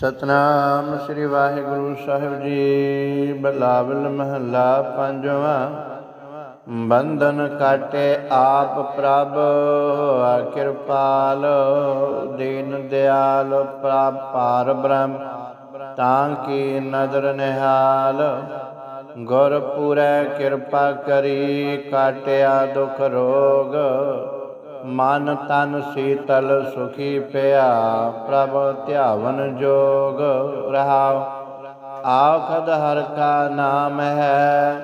ਸਤਨਾਮ ਸ੍ਰੀ ਵਾਹਿਗੁਰੂ ਸਾਹਿਬ ਜੀ। ਬਲਾਵਲ ਮਹੱਲਾ ਪੰਜਵਾਂ। ਬੰਧਨ ਕਾਟੇ ਆਪ ਪ੍ਰਭ, ਕਿਰਪਾਲ ਦੀਨ ਦਿਆਲ ਪ੍ਰਭ ਪਾਰ ਬ੍ਰਹਮ, ਤਾਂ ਕੀ ਨਦਰ ਨਿਹਾਲ। ਗੁਰ ਪੂਰੈ ਕਿਰਪਾ ਕਰੀ, ਕਾਟਿਆ ਦੁਖ ਰੋਗ ਮਨ ਤਨ ਸੀਤਲ ਸੁਖੀ ਪਿਆ, ਪ੍ਰਭ ਧਿਆਵਨ ਜੋਗ ਰਹਾਉ। ਆਖਦ ਹਰ ਕਾ ਨਾਮ ਹੈ,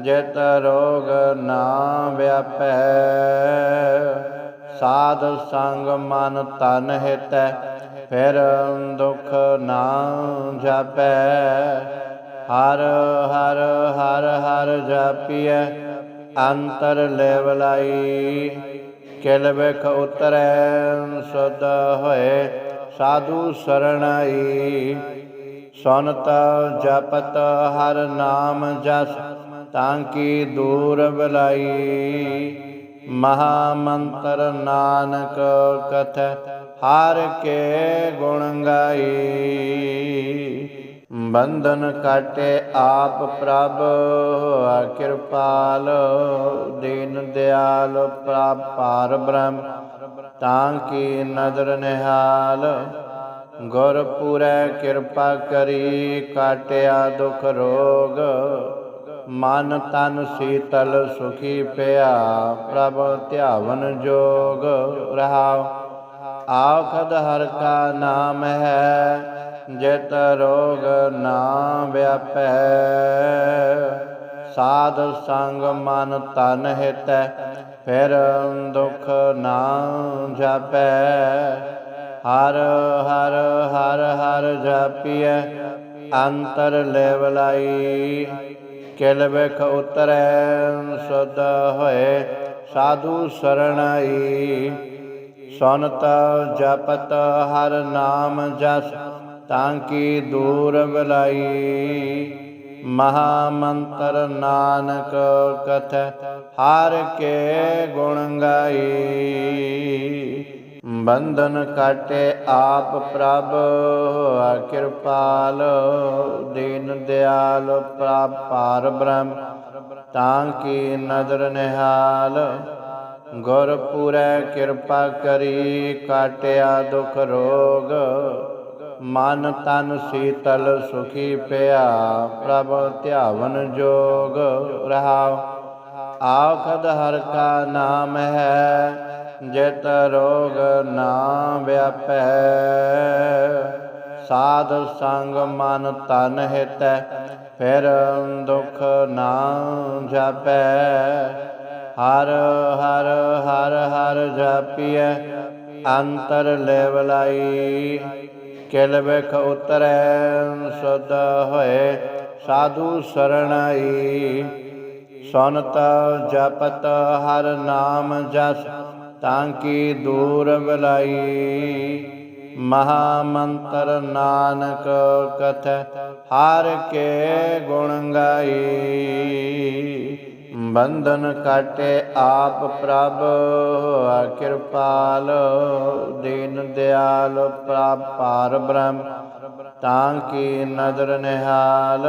ਜਿਤ ਰੋਗ ਨਾ ਵਿਆਪੈ। ਸਾਧ ਸੰਗ ਮਨ ਤਨ ਹਿਤੈ, ਫਿਰ ਦੁਖ ਨਾ ਜਾਪੈ। ਹਰ ਹਰ ਹਰ ਹਰ ਜਾਪੀਐ, ਅੰਤਰ ਲੈਵਲਾਈ। ਕਿਲ ਬਿਖ ਉਤਰੈ ਸਦ ਹੋਏ ਸਾਧੂ ਸਰਣਾਈ। ਸੁਨਤ ਜਪਤ ਹਰ ਨਾਮ ਜਸ, ਤਾਂ ਕੀ ਦੂਰ ਬਲਾਈ। ਮਹਾ ਮੰਤਰ ਨਾਨਕ ਕਥ, ਹਰ ਕੇ ਗੁਣ ਗਾਈ। ਬੰਧਨ ਕਾਟੇ ਆਪ ਪ੍ਰਭ ਹੋਆ ਕਿਰਪਾਲ ਦੀਨ ਦਿਆਲ ਪ੍ਰਭ ਪਾਰ ਬ੍ਰਹਮ, ਤਾਂ ਕੀ ਨਦਰ ਨਿਹਾਲ। ਗੁਰ ਪੂਰੈ ਕਿਰਪਾ ਕਰੀ, ਕਾਟਿਆ ਦੁਖ ਰੋਗ, ਮਨ ਤਨ ਸੀਤਲ ਸੁਖੀ ਪਿਆ, ਪ੍ਰਭ ਧਿਆਵਨ ਜੋਗ ਰਹਾਉ। ਆਖਦ ਹਰ ਕਾ ਨਾਮ ਹੈ ਜਿਤ ਰੋਗ ਨਾ ਵਿਆਪੈ। ਸਾਧ ਸੰਗ ਮਨ ਤਨ ਹਿਤੈ, ਫਿਰ ਦੁਖ ਨਾ ਜਾਪੈ। ਹਰ ਹਰ ਹਰ ਹਰ ਜਾਪੀਐ, ਅੰਤਰ ਲੈਵਲਾਈ ਕਿਲ ਬਿਖ ਉਤਰੈ ਸਦ ਹੋਏ, ਸਾਧੂ ਸਰਣਾਈ ਸੁਨਤ ਜਪਤ ਹਰ ਨਾਮ ਜਸ ਤਾਂ ਕੀ ਦੂਰ ਬਲਾਈ ਮਹਾ ਮੰਤਰ ਨਾਨਕ ਕਥ ਹਰ ਕੇ ਗੁਣ ਗਾਈ ਬੰਧਨ ਕਾਟੇ ਆਪ ਪ੍ਰਭ ਕਿਰਪਾਲ ਦੀਨ ਦਿਆਲ ਪ੍ਰਭ ਪਾਰ ਬ੍ਰਹਮ ਤਾਂ ਕੀ ਨਦਰ ਨਿਹਾਲ ਗੁਰਪੁਰੈ ਕਿਰਪਾ ਕਰੀ ਕਾਟਿਆ ਦੁਖ ਰੋਗ ਮਨ ਤਨ ਸੀਤਲ ਸੁਖੀ ਪਿਆ, ਪ੍ਰਭ ਧਿਆਵਨ ਜੋਗ ਰਹਾਉ। ਆਖਦ ਹਰ ਕਾ ਨਾਮ ਹੈ, ਜਿਤ ਰੋਗ ਨਾ ਵਿਆਪੈ। ਸਾਧ ਸੰਗ ਮਨ ਤਨ ਹਿਤੈ, ਫਿਰ ਦੁਖ ਨਾ ਜਾਪੈ। ਹਰ ਹਰ ਹਰ ਹਰ ਜਾਪੀਐ, ਅੰਤਰ ਲੈਵਲਾਈ। ਕਿਲ ਬਿਖ ਉਤਰੈ ਸਦ ਹੋਏ ਸਾਧੂ ਸਰਣਾਈ। ਸੁਨਤ ਜਪਤ ਹਰ ਨਾਮ ਜਸ, ਤਾਂ ਕੀ ਦੂਰ ਬਲਾਈ। ਮਹਾ ਮੰਤਰ ਨਾਨਕ ਕਥ, ਹਰ ਕੇ ਗੁਣ ਗਾਈ। ਬੰਧਨ ਕਾਟੇ ਆਪ ਪ੍ਰਭ ਕਿਰਪਾਲ ਦੀਨ ਦਿਆਲ ਪ੍ਰਭ ਪਾਰ ਬ੍ਰਹਮ, ਤਾਂ ਕੀ ਨਦਰ ਨਿਹਾਲ।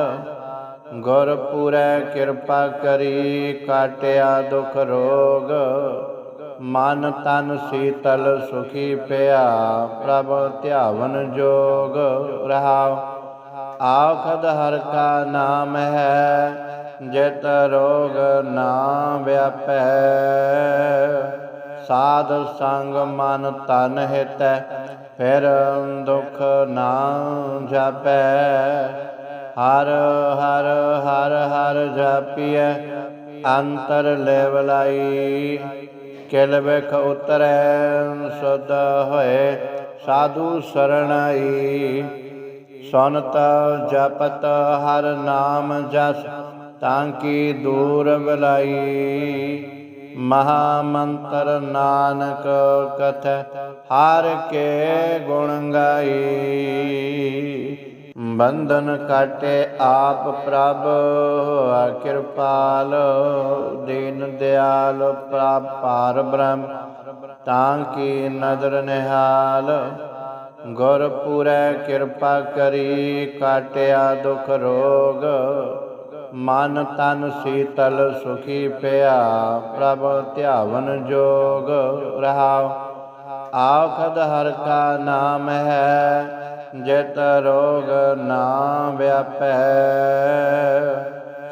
ਗੁਰਪੁਰੈ ਕਿਰਪਾ ਕਰੀ, ਕਾਟਿਆ ਦੁਖ ਰੋਗ, ਮਨ ਤਨ ਸੀਤਲ ਸੁਖੀ ਪਿਆ, ਪ੍ਰਭ ਧਿਆਵਨ ਜੋਗ ਰਹਾਉ। ਆਖਦ ਹਰ ਕਾ ਨਾਮ ਹੈ ਜਿਤ ਰੋਗ ਨਾ ਵਿਆਪੈ। ਸਾਧ ਸੰਗ ਮਨ ਤਨ ਹਿਤੈ, ਫਿਰ ਦੁਖ ਨਾ ਜਾਪੈ। ਹਰ ਹਰ ਹਰ ਹਰ ਜਾਪੀਐ, ਅੰਤਰ ਲੈਵਲਾਈ ਕਿਲ ਬਿਖ ਉਤਰੈ ਸਦ ਹੋਏ, ਸਾਧੂ ਸਰਣਾਈ ਸੁਨਤ ਜਪਤ ਹਰ ਨਾਮ ਜਸ ਤਾਂ ਕੀ ਦੂਰ ਬਲਾਈ? ਮਹਾ ਮੰਤਰ ਨਾਨਕ ਕਥ, ਹਰ ਕੇ ਗੁਣ ਗਾਈ। ਬੰਧਨ ਕਾਟੇ ਆਪ ਪ੍ਰਭ, ਕਿਰਪਾਲ ਦੀਨ ਦਿਆਲ ਪ੍ਰਭ ਪਾਰ ਬ੍ਰਹਮ। ਤਾਂ ਕੀ ਨਦਰ ਨਿਹਾਲ ਗੁਰਪੁਰੈ ਕਿਰਪਾ ਕਰੀ, ਕਾਟਿਆ ਦੁਖ ਰੋਗ। ਮਨ ਤਨ ਸੀਤਲ ਸੁਖੀ ਪਿਆ, ਪ੍ਰਭ ਧਿਆਵਨ ਜੋਗ ਰਹਾਉ। ਆਖਦ ਹਰ ਕਾ ਨਾਮ ਹੈ, ਜਿਤ ਰੋਗ ਨਾ ਵਿਆਪੈ।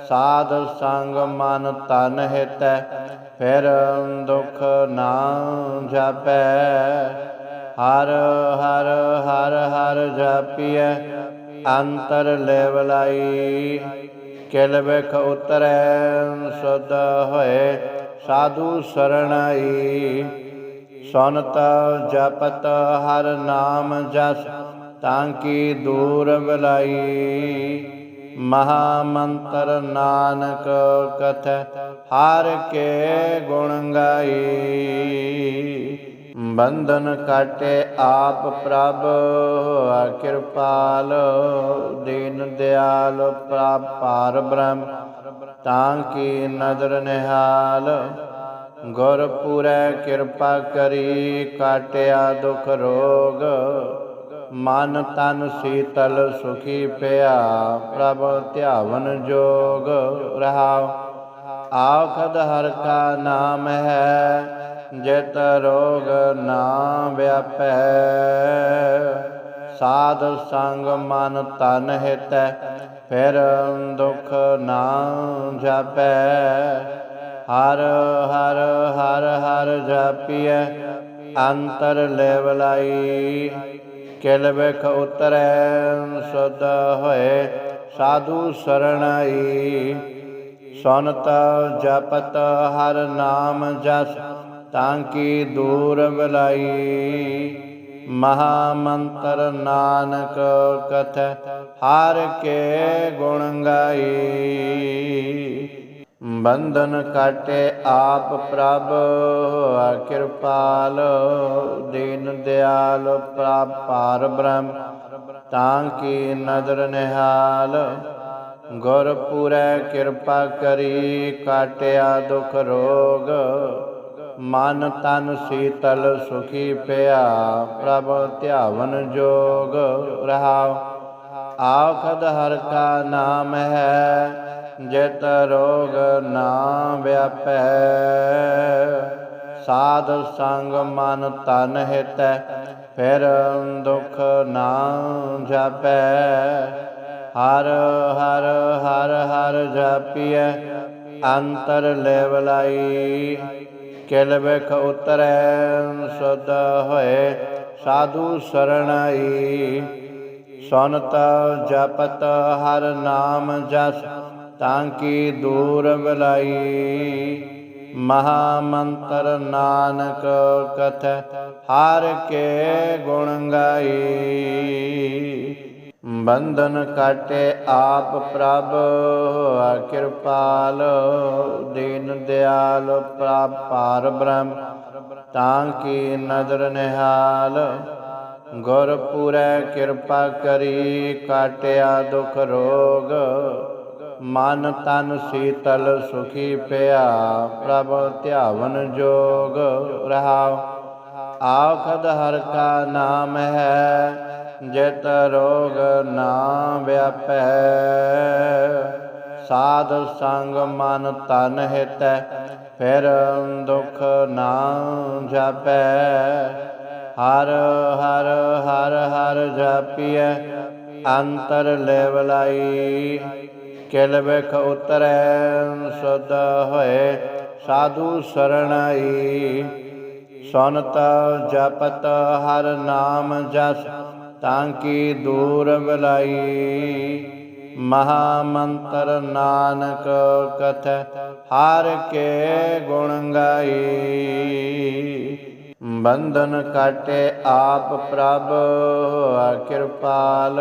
ਸਾਧ ਸੰਗ ਮਨ ਤਨ ਹਿਤੈ, ਫਿਰ ਦੁਖ ਨਾ ਜਾਪੈ। ਹਰ ਹਰ ਹਰ ਹਰ ਜਾਪੀਐ, ਅੰਤਰ ਲੈਵਲਾਈ। ਕਿਲ ਬਿਖ ਉਤਰੈ, ਸੁਧ ਹੋਏ ਸਾਧੂ ਸਰਣਾਈ। ਸੁਨਤ ਜਪਤ ਹਰ ਨਾਮ ਜਸ, ਤਾਂ ਕੀ ਦੂਰ ਬਲਾਈ। ਮਹਾ ਮੰਤਰ ਨਾਨਕ ਕਥ, ਹਰ ਕੇ ਗੁਣ ਗਾਈ। ਬੰਧਨ ਕਾਟੇ ਆਪ ਪ੍ਰਭ ਹੋਆ ਕਿਰਪਾਲ ਦੀਨ ਦਿਆਲ ਪ੍ਰਭ ਪਾਰ ਬ੍ਰਹਮ, ਤਾਂ ਕੀ ਨਦਰ ਨਿਹਾਲ। ਗੁਰ ਪੂਰੈ ਕਿਰਪਾ ਕਰੀ, ਕਾਟਿਆ ਦੁਖ ਰੋਗ। ਮਨ ਤਨ ਸੀਤਲ ਸੁਖੀ ਪਿਆ, ਪ੍ਰਭ ਧਿਆਵਨ ਜੋਗ। ਰਹਾਉ, ਆਖਦ ਹਰ ਕਾ ਨਾਮ ਹੈ। ਜਿਤ ਰੋਗ ਨਾ ਵਿਆਪੈ। ਸਾਧ ਸੰਗ ਮਨ ਤਨ ਹਿਤੈ, ਫਿਰ ਦੁਖ ਨਾ ਜਾਪੈ। ਹਰ ਹਰ ਹਰ ਹਰ ਜਾਪੀਐ, ਅੰਤਰ ਲੈਵਲਾਈ ਕਿਲ ਬਿਖ ਉਤਰੈ, ਸੁਧ ਹੋਏ, ਸਾਧੂ ਸਰਣਾਈ ਸੁਨਤ ਜਪਤ ਹਰ ਨਾਮ ਜਸ ਤਾਂ ਕੀ ਦੂਰ ਬਲਾਈ? ਮਹਾ ਮੰਤਰ ਨਾਨਕ ਕਥੈ, ਹਰ ਕੇ ਗੁਣ ਗਾਈ। ਬੰਧਨ ਕਾਟੇ ਆਪ ਪ੍ਰਭ, ਕਿਰਪਾਲ ਦੀਨ ਦਿਆਲ ਪ੍ਰਭ ਪਾਰ ਬ੍ਰਹਮ। ਤਾਂ ਕੀ ਨਦਰ ਨਿਹਾਲ ਗੁਰਪੁਰੈ ਕਿਰਪਾ ਕਰੀ, ਕਾਟਿਆ ਦੁਖ ਰੋਗ। ਮਨ ਤਨ ਸੀਤਲ ਸੁਖੀ ਪਿਆ, ਪ੍ਰਭ ਧਿਆਵਨ ਜੋਗ ਰਹਾਉ। ਆਖਦ ਹਰ ਕਾ ਨਾਮ ਹੈ, ਜਿਤ ਰੋਗ ਨਾ ਵਿਆਪੈ। ਸਾਧ ਸੰਗ ਮਨ ਤਨ ਹਿਤੈ, ਫਿਰ ਦੁਖ ਨਾ ਜਾਪੈ। ਹਰ ਹਰ ਹਰ ਹਰ ਜਾਪੀਐ, ਅੰਤਰ ਲੈਵਲਾਈ ਕਿਲ ਬਿਖ ਉਤਰੈ, ਸੁਧ ਹੋਏ ਸਾਧੂ ਸਰਣਾਈ ਸੁਨਤ ਜਪਤ ਹਰ ਨਾਮ ਜਸ, ਤਾਂ ਕੀ ਦੂਰ ਬਲਾਈ। ਮਹਾ ਮੰਤਰ ਨਾਨਕ ਕਥ, ਹਰ ਕੇ ਗੁਣ ਗਾਈ। ਬੰਧਨ ਕਾਟੇ ਆਪ ਪ੍ਰਭ ਹੋਆ ਕਿਰਪਾਲ ਦੀਨ ਦਿਆਲ ਪ੍ਰਭ ਪਾਰ ਬ੍ਰਹਮ, ਤਾਂ ਕੀ ਨਦਰ ਨਿਹਾਲ? ਗੁਰ ਪੂਰੈ ਕਿਰਪਾ ਕਰੀ, ਕਾਟਿਆ ਦੁਖ ਰੋਗ, ਮਨ ਤਨ ਸੀਤਲ ਸੁਖੀ ਪਿਆ, ਪ੍ਰਭ ਧਿਆਵਨ ਜੋਗ ਰਹਾਉ। ਆਖਦ ਹਰ ਕਾ ਨਾਮ ਹੈ ਜਿਤ ਰੋਗ ਨਾ ਵਿਆਪੈ। ਸਾਧ ਸੰਗ ਮਨ ਤਨ ਹਿਤੈ, ਫਿਰ ਦੁਖ ਨਾ ਜਾਪੈ। ਹਰ ਹਰ ਹਰ ਹਰ ਜਾਪੀਐ, ਅੰਤਰ ਲੈਵਲਾਈ ਕਿਲ ਬਿਖ ਉਤਰੈ, ਸੁਧ ਹੋਏ, ਸਾਧੂ ਸਰਣਾਈ ਸੁਨਤ ਜਪਤ ਹਰ ਨਾਮ ਜਸ ਤਾਂ ਕੀ ਦੂਰ ਬਲਾਈ? ਮਹਾ ਮੰਤਰ ਨਾਨਕ ਕਥ, ਹਰ ਕੇ ਗੁਣ ਗਾਈ। ਬੰਧਨ ਕਾਟੇ ਆਪ ਪ੍ਰਭ, ਕਿਰਪਾਲ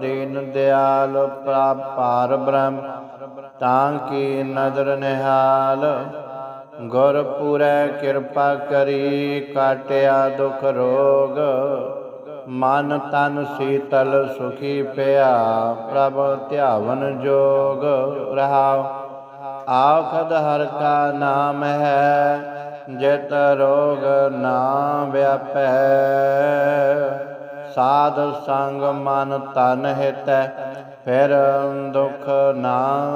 ਦੀਨ ਦਿਆਲ ਪ੍ਰਭ ਪਾਰ ਬ੍ਰਹਮ। ਤਾਂ ਕੀ ਨਦਰ ਨਿਹਾਲ ਗੁਰਪੁਰੈ ਕਿਰਪਾ ਕਰੀ, ਕਾਟਿਆ ਦੁਖ ਰੋਗ। ਮਨ ਤਨ ਸੀਤਲ ਸੁਖੀ ਪਿਆ, ਪ੍ਰਭ ਧਿਆਵਨ ਜੋਗ ਰਹਾਉ। ਆਖਦ ਹਰ ਕਾ ਨਾਮ ਹੈ, ਜਿਤ ਰੋਗ ਨਾ ਵਿਆਪੈ। ਸਾਧ ਸੰਗ ਮਨ ਤਨ ਹਿਤੈ, ਫਿਰ ਦੁਖ ਨਾ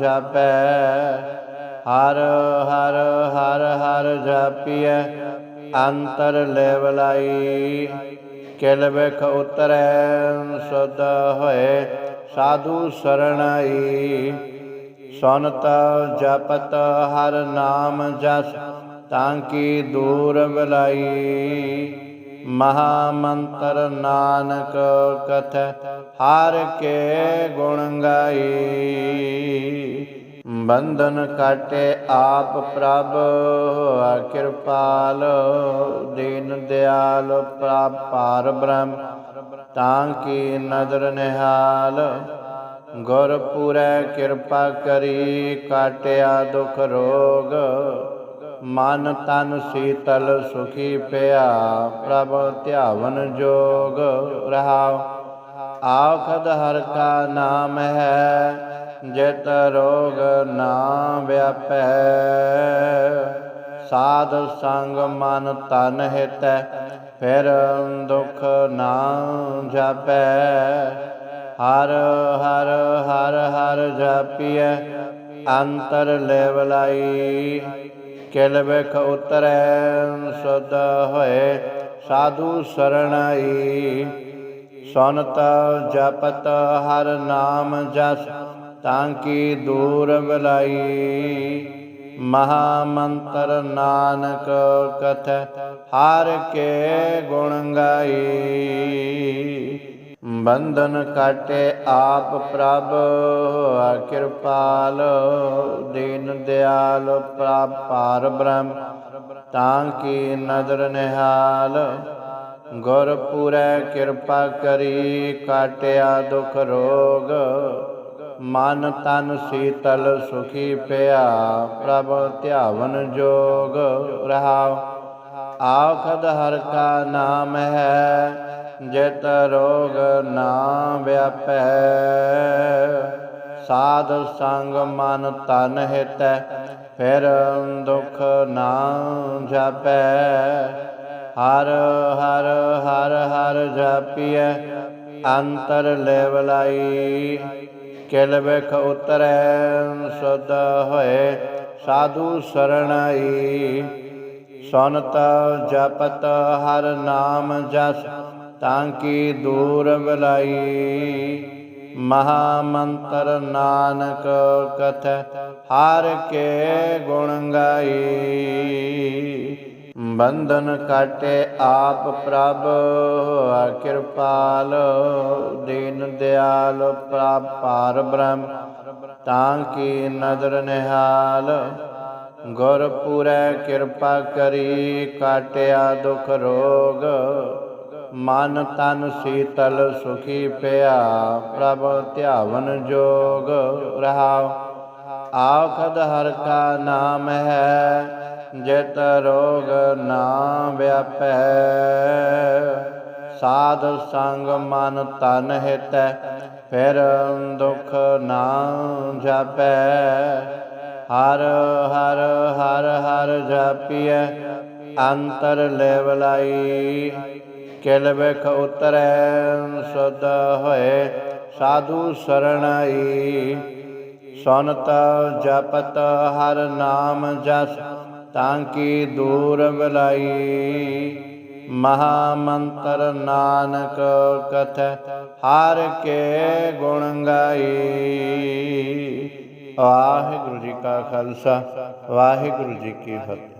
ਜਾਪੈ। ਹਰ ਹਰ ਹਰ ਹਰ ਜਾਪੀਐ, ਅੰਤਰ ਲੈਵਲਾਈ ਕਿਲ ਬਿਖ ਉਤਰੈ, ਸੁਧ ਹੋਏ ਸਾਧੂ ਸਰਣਾਈ ਸੁਨਤ ਜਪਤ ਹਰ ਨਾਮ ਜਸ, ਤਾਂ ਕੀ ਦੂਰ ਬਲਾਈ। ਮਹਾ ਮੰਤਰ ਨਾਨਕ ਕਥ, ਹਰ ਕੇ ਗੁਣ ਗਾਈ। ਬੰਧਨ ਕਾਟੇ ਆਪ ਪ੍ਰਭ, ਕਿਰਪਾਲ ਦੀਨ ਦਿਆਲ ਪ੍ਰਭ ਪਾਰ ਬ੍ਰਹਮ, ਤਾਂ ਕੀ ਨਦਰ ਨਿਹਾਲ। ਗੁਰ ਪੂਰੈ ਕਿਰਪਾ ਕਰੀ, ਕਾਟਿਆ ਦੁਖ ਰੋਗ। ਮਨ ਤਨ ਸੀਤਲ ਸੁਖੀ ਪਿਆ, ਪ੍ਰਭ ਧਿਆਵਨ ਜੋਗ ਰਹਾਉ। ਆਖਦ ਹਰ ਕਾ ਨਾਮ ਹੈ ਜਿਤ ਰੋਗ ਨਾ ਵਿਆਪੈ। ਸਾਧ ਸੰਗ ਮਨ ਤਨ ਹਿਤੈ, ਫਿਰ ਦੁਖ ਨਾ ਜਾਪੈ। ਹਰ ਹਰ ਹਰ ਹਰ ਜਾਪੀਐ, ਅੰਤਰ ਲੈਵਲਾਈ ਕਿਲ ਬਿਖ ਉਤਰੈ, ਸੁਧ ਹੋਏ, ਸਾਧੂ ਸਰਣਾਈ ਸੁਨਤ ਜਪਤ ਹਰ ਨਾਮ ਜਸ ਤਾਂ ਕੀ ਦੂਰ ਬਲਾਈ ਮਹਾ ਮੰਤਰ ਨਾਨਕ ਕਥੈ ਹਰ ਕੇ ਗੁਣ ਗਾਈ। ਬੰਧਨ ਕਾਟੇ ਆਪ ਪ੍ਰਭ, ਕਿਰਪਾਲ ਦੀਨ ਦਿਆਲ ਪ੍ਰਭ ਪਾਰ ਬ੍ਰਹਮ, ਤਾਂ ਕੀ ਨਦਰ ਨਿਹਾਲ। ਗੁਰਪੁਰੈ ਕਿਰਪਾ ਕਰੀ, ਕਾਟਿਆ ਦੁਖ ਰੋਗ ਮਨ ਤਨ ਸੀਤਲ ਸੁਖੀ ਪਿਆ, ਪ੍ਰਭ ਧਿਆਵਨ ਜੋਗ ਰਹਾਉ। ਆਖਦ ਹਰ ਕਾ ਨਾਮ ਹੈ, ਜਿਤ ਰੋਗ ਨਾ ਵਿਆਪੈ। ਸਾਧ ਸੰਗ ਮਨ ਤਨ ਹਿਤੈ, ਫਿਰ ਦੁਖ ਨਾ ਜਾਪੈ। ਹਰ ਹਰ ਹਰ ਹਰ ਜਾਪੀਐ, ਅੰਤਰ ਲੈਵਲਾਈ। ਕਿਲ ਬਿਖ ਉਤਰੈ, ਸੁਧ ਹੋਏ ਸਾਧੂ ਸਰਣਾਈ। ਸੁਨਤ ਜਪਤ ਹਰ ਨਾਮ ਜਸ, ਤਾਂ ਕੀ ਦੂਰ ਬਲਾਈ। ਮਹਾ ਮੰਤਰ ਨਾਨਕ ਕਥ, ਹਰ ਕੇ ਗੁਣ ਗਾਈ। ਬੰਧਨ ਕਾਟੇ ਆਪ ਪ੍ਰਭ, ਕਿਰਪਾਲ ਦੀਨ ਦਿਆਲ ਪ੍ਰਭ ਪਾਰ ਬ੍ਰਹਮ, ਤਾਂ ਕੀ ਨਦਰ ਨਿਹਾਲ। ਗੁਰ ਪੂਰੈ ਕਿਰਪਾ ਕਰੀ, ਕਾਟਿਆ ਦੁਖ ਰੋਗ। ਮਨ ਤਨ ਸੀਤਲ ਸੁਖੀ ਪਿਆ, ਪ੍ਰਭ ਧਿਆਵਨ ਜੋਗ। ਰਹਾਉ, ਆਖਦ ਹਰ ਕਾ ਨਾਮ ਹੈ। ਜਿਤ ਰੋਗ ਨਾ ਵਿਆਪੈ। ਸਾਧ ਸੰਗ ਮਨ ਤਨ ਹਿਤੈ, ਫਿਰ ਦੁਖ ਨਾ ਜਾਪੈ। ਹਰ ਹਰ ਹਰ ਹਰ ਜਾਪੀਐ, ਅੰਤਰ ਲੈਵਲਾਈ ਕਿਲ ਬਿਖ ਉਤਰੈ, ਸੁਧ ਹੋਏ, ਸਾਧੂ ਸਰਣਾਈ ਸੁਨਤ ਜਪਤ ਹਰ ਨਾਮ ਜਸ ਤਾਂ ਕੀ ਦੂਰ ਬਲਾਈ? ਮਹਾ ਮੰਤਰ ਨਾਨਕ ਕਥ, ਹਰ ਕੇ ਗੁਣ ਗਾਈ। ਵਾਹਿਗੁਰੂ ਜੀ ਕਾ ਖਾਲਸਾ, ਵਾਹਿਗੁਰੂ ਜੀ ਕੀ ਫਤਿਹ।